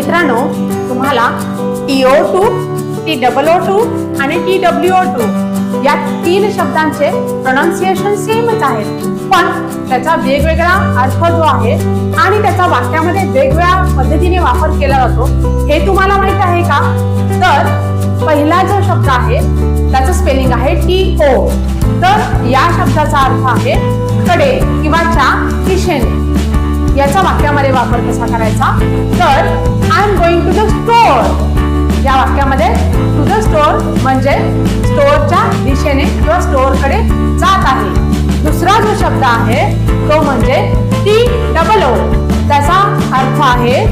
मित्रांनो तुम्हाला T O to T double O too आणि टी डब्ल्यू ओ टू या तीन शब्दांचे प्रोनाऊन्सिएशन सेमच आहेत. पण त्याचा वेगवेगळा अर्थ जो आहे आणि त्याचा वाक्यामध्ये वेगवेगळ्या पद्धतीने वापर केला जातो हे तुम्हाला माहीत आहे का? तर पहिला जो शब्द आहे त्याचं स्पेलिंग आहे टी ओ तर या शब्दाचा अर्थ आहे कडे किंवा च्या दिशेने. याचा वाक्यामध्ये वापर कसा करायचा? तर म्हणजे स्टोअरच्या दिशेने किंवा स्टोअरकडे जात आहे. दुसरा जो शब्द आहे तो म्हणजे टी डबल ओ त्याचा अर्थ आहे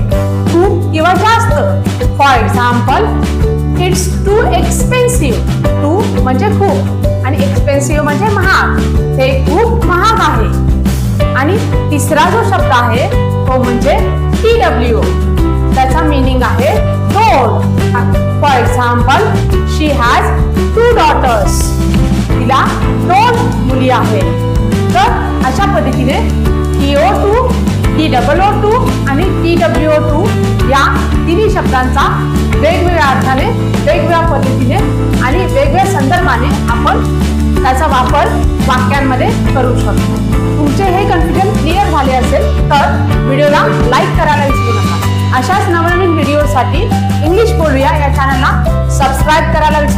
खूप किंवा जास्त. For example it's too expensive too म्हणजे खूप आणि एक्सपेन्सिव्ह म्हणजे महाग. हे खूप महाग आहे. आणि तिसरा जो शब्द आहे तो म्हणजे T W example she has two daughters तिला दोन मुली आहेत. तर अशा पद्धतीने T O to T double O too आणि टी डब्ल्यू ओ टू या तिन्ही शब्दांचा वेगवेगळ्या अर्थाने वेगवेगळ्या पद्धतीने आणि वेगवेगळ्या संदर्भाने आपण त्याचा वापर वाक्यांमध्ये करू शकतो. तुमचे हे कन्फ्युजन क्लिअर झाले असेल तर व्हिडिओला लाईक करायला विसरू नका. अशाच नवनवीन व्हिडिओसाठी इंग्लिश बोलूया या चॅनलला सबस्क्राईब करायला विसरू